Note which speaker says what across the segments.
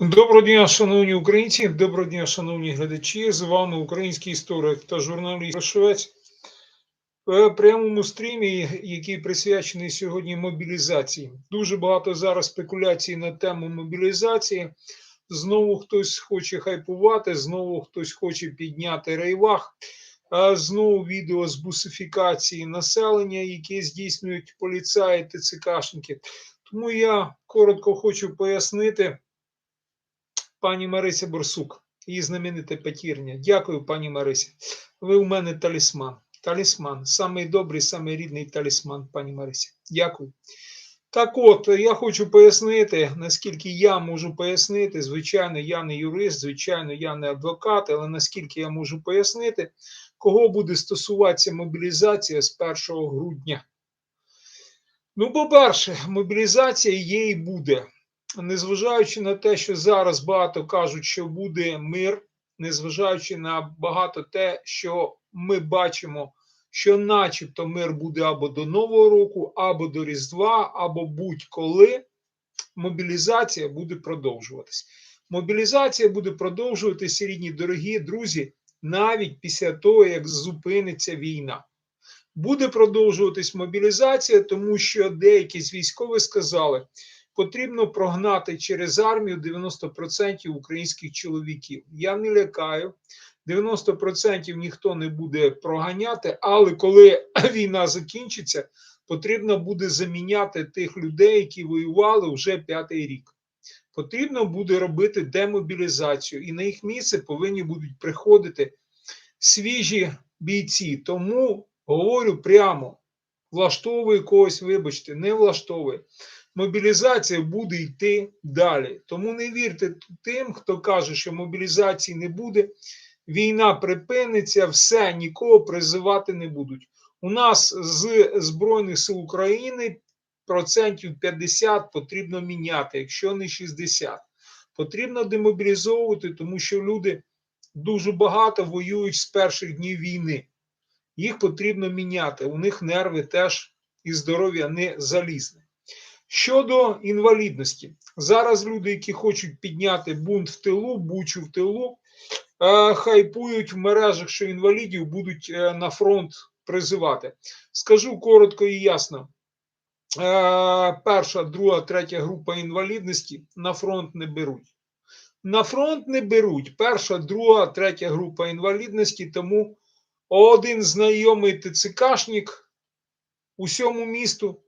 Speaker 1: Доброго дня, шановні українці, доброго дня, шановні глядачі. З вами український історик та журналіст Швець. В прямому стрімі, який присвячений сьогодні мобілізації. Дуже багато зараз спекуляцій на тему мобілізації. Знову хтось хоче хайпувати, знову хтось хоче підняти рейвах. Знову відео з бусифікації населення, яке здійснюють поліцаї ТЦКшники. Тому я коротко хочу пояснити пані Марися Борсук, її знамените п'ятірня. Дякую, пані Марися. Ви у мене талісман. Талісман. Самий добрий, самий рідний талісман, пані Марися. Дякую. Так от, я хочу пояснити, наскільки я можу пояснити. Звичайно, я не юрист, звичайно, я не адвокат, але наскільки я можу пояснити, кого буде стосуватися мобілізація з 1 грудня. Ну, по-перше, мобілізація є і буде незважаючи на те, що зараз багато кажуть, що буде мир, незважаючи на багато те, що ми бачимо, що, начебто, мир буде або до Нового року, або до Різдва, або будь-коли, мобілізація буде продовжуватись. Мобілізація буде продовжуватися, рідні дорогі друзі, навіть після того, як зупиниться війна. Буде продовжуватись мобілізація, тому що деякі з військових сказали, потрібно прогнати через армію 90% українських чоловіків. Я не лякаю. 90% ніхто не буде проганяти, але коли війна закінчиться, потрібно буде заміняти тих людей, які воювали вже п'ятий рік. Потрібно буде робити демобілізацію, і на їх місце повинні будуть приходити свіжі бійці. Тому говорю прямо: влаштовує когось, вибачте, не влаштовує мобілізація буде йти далі. Тому не вірте тим, хто каже, що мобілізації не буде, війна припиниться, все, нікого призивати не будуть. У нас з Збройних сил України процентів 50 потрібно міняти, якщо не 60. Потрібно демобілізовувати, тому що люди дуже багато воюють з перших днів війни. Їх потрібно міняти. У них нерви теж і здоров'я не залізне. Щодо інвалідності, зараз люди, які хочуть підняти бунт в тилу, бучу в тилу, е, хайпують в мережах, що інвалідів будуть е, на фронт призивати. Скажу коротко і ясно. Е, перша, друга, третя група інвалідності на фронт не беруть. На фронт не беруть. Перша, друга, третя група інвалідності, тому один знайомий ТЦКшник усьому місту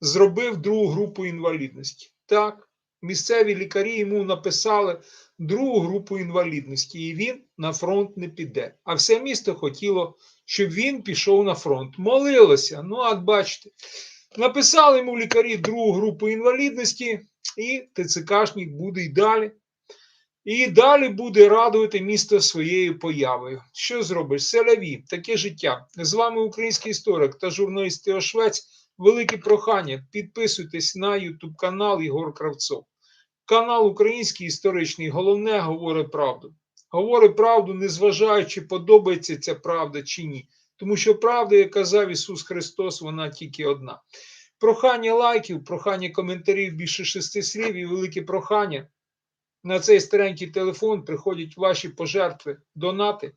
Speaker 1: зробив другу групу інвалідності. Так, місцеві лікарі йому написали другу групу інвалідності, і він на фронт не піде. А все місто хотіло, щоб він пішов на фронт. Молилося. Ну, от бачите, написали йому лікарі другу групу інвалідності, і ТЦКшник буде й далі. І далі буде радувати місто своєю появою. Що зробиш? Селяві, таке життя. З вами український історик та журналіст Тео велике прохання. Підписуйтесь на YouTube канал Ігор Кравцов. Канал Український історичний, головне говорить правду. Говорить правду, незважаючи, подобається ця правда чи ні. Тому що правда, як казав Ісус Христос, вона тільки одна. Прохання лайків, прохання коментарів більше шести слів і велике прохання. На цей старенький телефон приходять ваші пожертви, донати.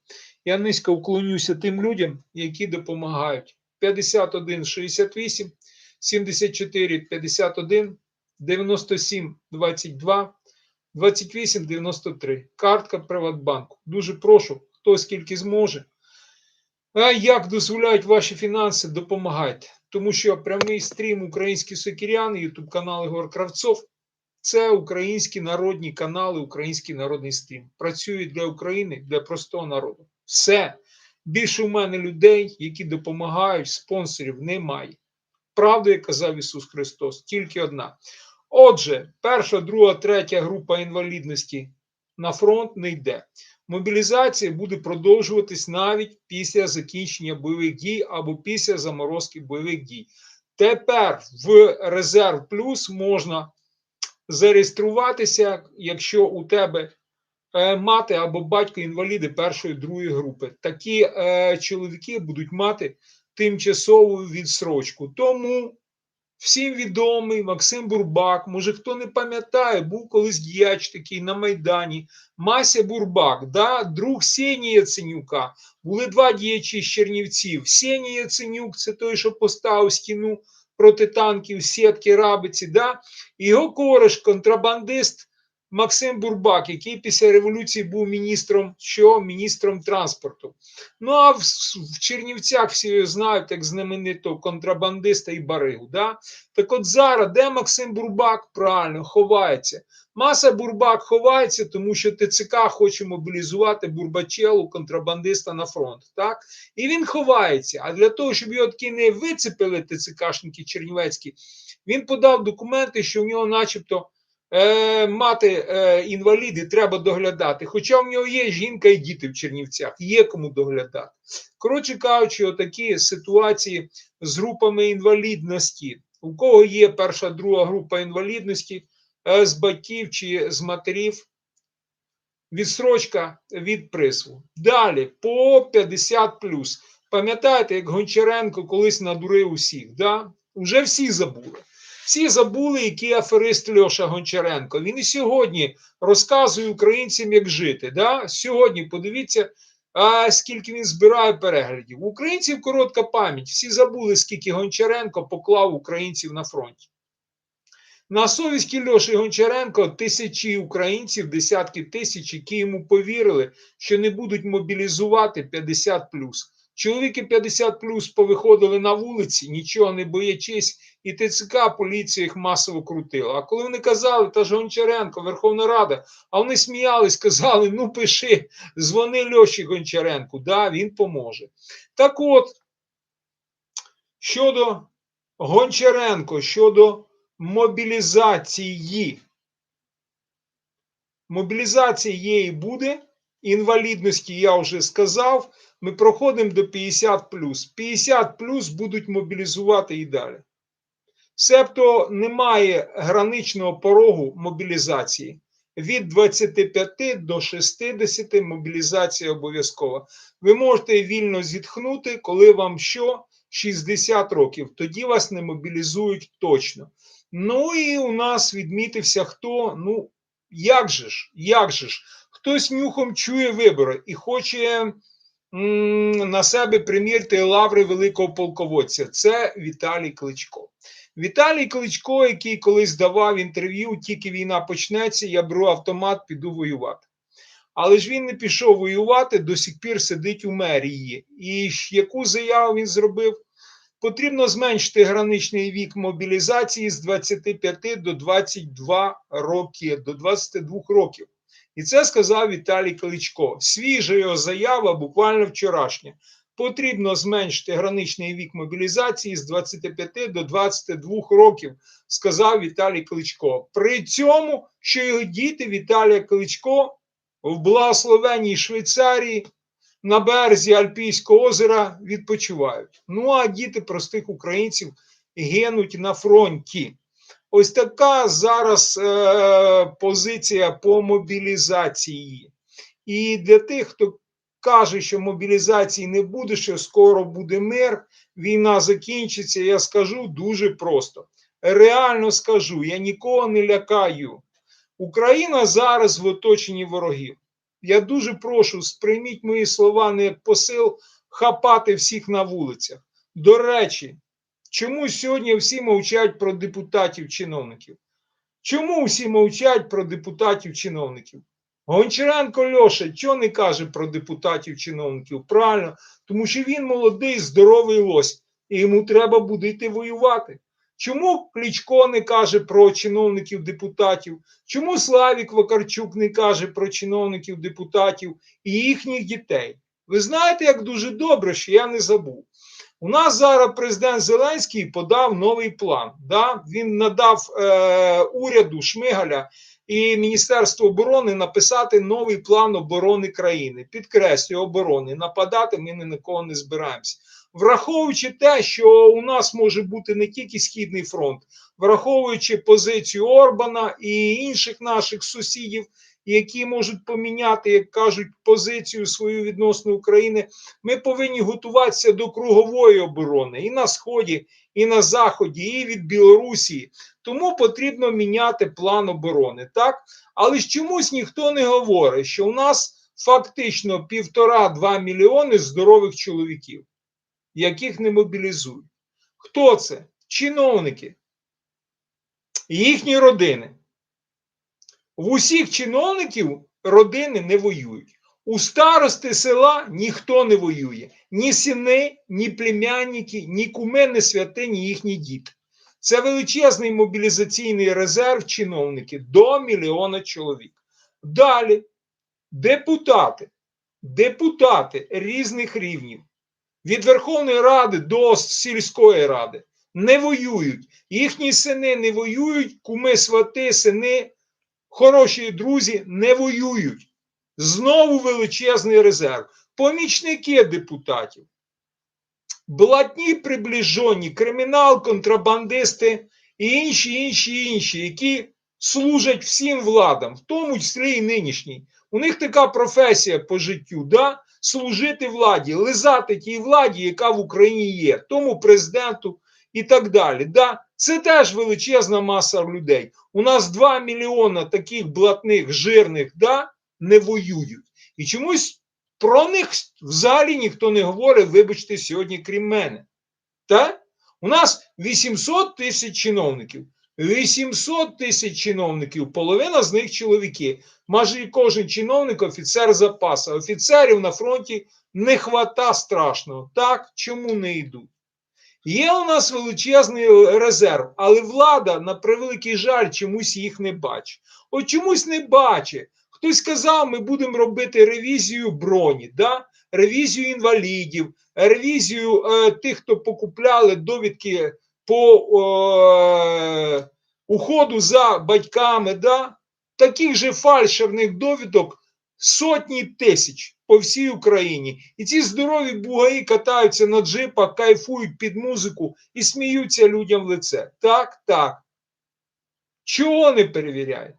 Speaker 1: Я низько вклонюся тим людям, які допомагають. 51 68 74 51 97 22 28 93. Картка Приватбанку. Дуже прошу, хто скільки зможе. А як дозволяють ваші фінанси, допомагайте. Тому що прямий стрім Українські Сокіряни, Ютуб канал Ігор Кравцов це українські народні канали, Український народний стрім. Працюють для України, для простого народу. Все. Більше у мене людей, які допомагають, спонсорів немає. Правда, як казав Ісус Христос, тільки одна. Отже, перша, друга, третя група інвалідності на фронт не йде. Мобілізація буде продовжуватись навіть після закінчення бойових дій або після заморозки бойових дій. Тепер в резерв плюс можна зареєструватися, якщо у тебе мати або батько інваліди першої другої групи. Такі е, чоловіки будуть мати тимчасову відсрочку. Тому всім відомий Максим Бурбак. Може, хто не пам'ятає, був колись діяч такий на Майдані. Мася Бурбак, да, друг Сені Яценюка. Були два діячі з Чернівців. Сені Яценюк це той, що поставив стіну проти танків, сітки, рабиці. Да? Його кореш, контрабандист Максим Бурбак, який після революції був міністром що? Міністром транспорту. Ну а в, в Чернівцях всі знають як знаменитого контрабандиста і баригу. Да? Так от зараз, де Максим Бурбак правильно ховається? Маса Бурбак ховається, тому що ТЦК хоче мобілізувати Бурбачелу, контрабандиста на фронт. Так? І він ховається. А для того, щоб його таки не вицепили ТЦКшники Чернівецькі, він подав документи, що в нього, начебто, е, мати е, інваліди треба доглядати. Хоча в нього є жінка і діти в Чернівцях, є кому доглядати. Коротше кажучи, отакі ситуації з групами інвалідності. У кого є перша, друга група інвалідності е, з батьків чи з матерів, відстрочка від присву. Далі по 50 Пам'ятаєте, як Гончаренко колись надурив усіх? Да? Уже всі забули. Всі забули, який аферист Льоша Гончаренко. Він і сьогодні розказує українцям, як жити. Да? Сьогодні подивіться, а, скільки він збирає переглядів. Українців коротка пам'ять. Всі забули, скільки Гончаренко поклав українців на фронті. На совісті Льоші Гончаренко тисячі українців, десятки тисяч, які йому повірили, що не будуть мобілізувати 50 Чоловіки 50 плюс повиходили на вулиці, нічого не боячись, і ТЦК поліція їх масово крутила. А коли вони казали, та ж Гончаренко, Верховна Рада, а вони сміялись, казали: ну пиши, дзвони Льоші Гончаренку, да, він поможе. Так от, щодо Гончаренко, щодо мобілізації, мобілізація є буде, інвалідності я вже сказав ми проходимо до 50 50 будуть мобілізувати і далі. Себто немає граничного порогу мобілізації. Від 25 до 60 мобілізація обов'язкова. Ви можете вільно зітхнути, коли вам що 60 років. Тоді вас не мобілізують точно. Ну і у нас відмітився хто. Ну, як же ж, як же ж, хтось нюхом чує вибори і хоче на себе примірти лаври великого полководця. Це Віталій Кличко. Віталій Кличко, який колись давав інтерв'ю, тільки війна почнеться, я беру автомат, піду воювати. Але ж він не пішов воювати, до сих пір сидить у мерії. І яку заяву він зробив? Потрібно зменшити граничний вік мобілізації з 25 до 22 роки, до 22 років. І це сказав Віталій Кличко. Свіжа його заява, буквально вчорашня. Потрібно зменшити граничний вік мобілізації з 25 до 22 років, сказав Віталій Кличко. При цьому, що його діти Віталія Кличко в благословенній Швейцарії на березі Альпійського озера відпочивають. Ну а діти простих українців гинуть на фронті. Ось така зараз е, позиція по мобілізації. І для тих, хто каже, що мобілізації не буде, що скоро буде мир, війна закінчиться, я скажу дуже просто. Реально скажу, я нікого не лякаю. Україна зараз в оточенні ворогів. Я дуже прошу, сприйміть мої слова не як посил хапати всіх на вулицях. До речі, Чому сьогодні всі мовчать про депутатів-чиновників? Чому всі мовчать про депутатів-чиновників? Гончаренко Льоша чого не каже про депутатів-чиновників? Правильно, тому що він молодий, здоровий лось, і йому треба буде йти воювати. Чому Кличко не каже про чиновників-депутатів? Чому Славік Вакарчук не каже про чиновників-депутатів і їхніх дітей? Ви знаєте, як дуже добре, що я не забув. У нас зараз президент Зеленський подав новий план. Да? Він надав е, уряду Шмигаля і Міністерству оборони написати новий план оборони країни. Підкреслюю оборони. Нападати ми ні на кого не збираємося. Враховуючи те, що у нас може бути не тільки Східний фронт, враховуючи позицію Орбана і інших наших сусідів, які можуть поміняти, як кажуть, позицію свою відносно України. Ми повинні готуватися до кругової оборони і на сході, і на заході, і від Білорусі. Тому потрібно міняти план оборони. Так, але ж чомусь ніхто не говорить, що у нас фактично півтора-два мільйони здорових чоловіків, яких не мобілізують. Хто це? Чиновники, їхні родини. В усіх чиновників родини не воюють. У старости села ніхто не воює. Ні сини, ні племянники, ні куми, ні святи, ні їхні діти. Це величезний мобілізаційний резерв чиновники до мільйона чоловік. Далі депутати, депутати різних рівнів від Верховної Ради до сільської ради не воюють. Їхні сини не воюють, куми, свати, сини, хороші друзі не воюють. Знову величезний резерв. Помічники депутатів. Блатні приближені, кримінал, контрабандисти і інші, інші, інші, які служать всім владам, в тому числі і нинішній. У них така професія по життю, да? служити владі, лизати тій владі, яка в Україні є, тому президенту і так далі. Да? Це теж величезна маса людей. У нас 2 мільйона таких блатних, жирних, да? не воюють. І чомусь про них взагалі ніхто не говорить, вибачте, сьогодні, крім мене. Так? У нас 800 тисяч чиновників. 800 тисяч чиновників, половина з них чоловіки. Майже кожен чиновник офіцер запасу. Офіцерів на фронті не хвата страшного. Так, чому не йдуть? Є у нас величезний резерв, але влада, на превеликий жаль, чомусь їх не бачить. От чомусь не бачить. Хтось сказав, ми будемо робити ревізію броні, да? ревізію інвалідів, ревізію е, тих, хто покупляли довідки по е, уходу за батьками. Да? Таких же фальшерних довідок сотні тисяч по всій Україні. І ці здорові бугаї катаються на джипах, кайфують під музику і сміються людям в лице. Так, так. Чого не перевіряють?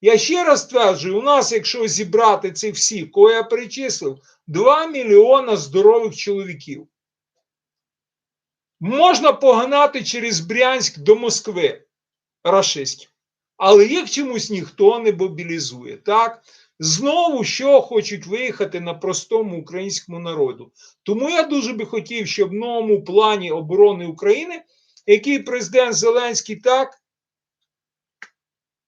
Speaker 1: Я ще раз стверджую, у нас, якщо зібрати ці всі, кого я перечислив, 2 мільйона здорових чоловіків. Можна погнати через Брянськ до Москви рашистів. Але їх чомусь ніхто не мобілізує. Так? Знову що хочуть виїхати на простому українському народу. Тому я дуже би хотів, щоб в новому плані оборони України, який президент Зеленський так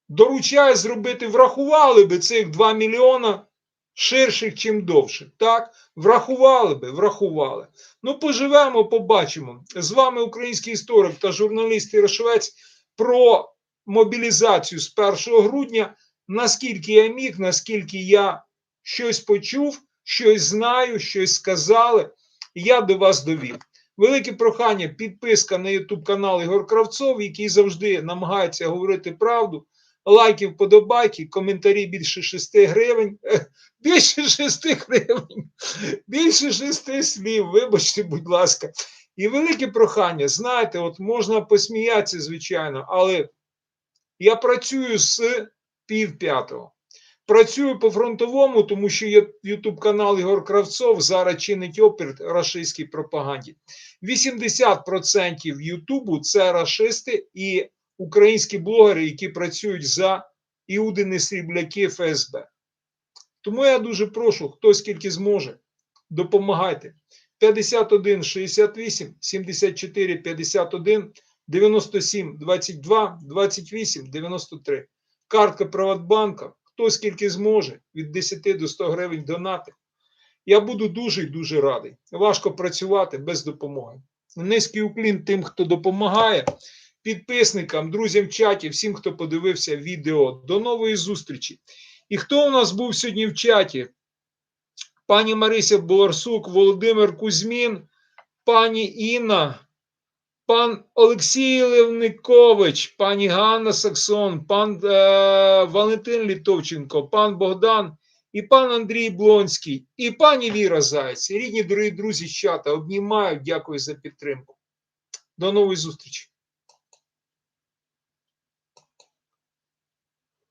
Speaker 1: доручає зробити, врахували би цих 2 мільйона ширших, чим довших. Так, врахували би, врахували. Ну, поживемо, побачимо. З вами український історик та журналіст Ірошовець про мобілізацію з 1 грудня. Наскільки я міг, наскільки я щось почув, щось знаю, щось сказали, я до вас довів. Велике прохання, підписка на YouTube канал Ігор Кравцов, який завжди намагається говорити правду. Лайки, вподобайки, коментарі більше 6 гривень. Більше 6 гривень, більше 6 слів. Вибачте, будь ласка. І велике прохання, знаєте, от можна посміятися, звичайно, але я працюю з пів п'ятого. Працюю по фронтовому, тому що є Ютуб канал Ігор Кравцов зараз чинить опір рашистській пропаганді. 80% Ютубу це рашисти і українські блогери, які працюють за Іудини Срібляки ФСБ. Тому я дуже прошу, хто скільки зможе, допомагайте. 51 68 74 51 97 22 28 93. Картка Приватбанка. Хто скільки зможе, від 10 до 100 гривень донати. Я буду дуже і дуже радий. Важко працювати без допомоги. Низький уклін тим, хто допомагає, підписникам, друзям в чаті, всім, хто подивився відео. До нової зустрічі. І хто у нас був сьогодні в чаті? Пані Марися Боларсук, Володимир Кузьмін, пані Інна, пан Олексій Левникович, пані Ганна Саксон, пан е, Валентин Літовченко, пан Богдан і пан Андрій Блонський, і пані Віра Зайць. Рідні, дорогі друзі з чата, обнімаю, дякую за підтримку. До нової зустрічі.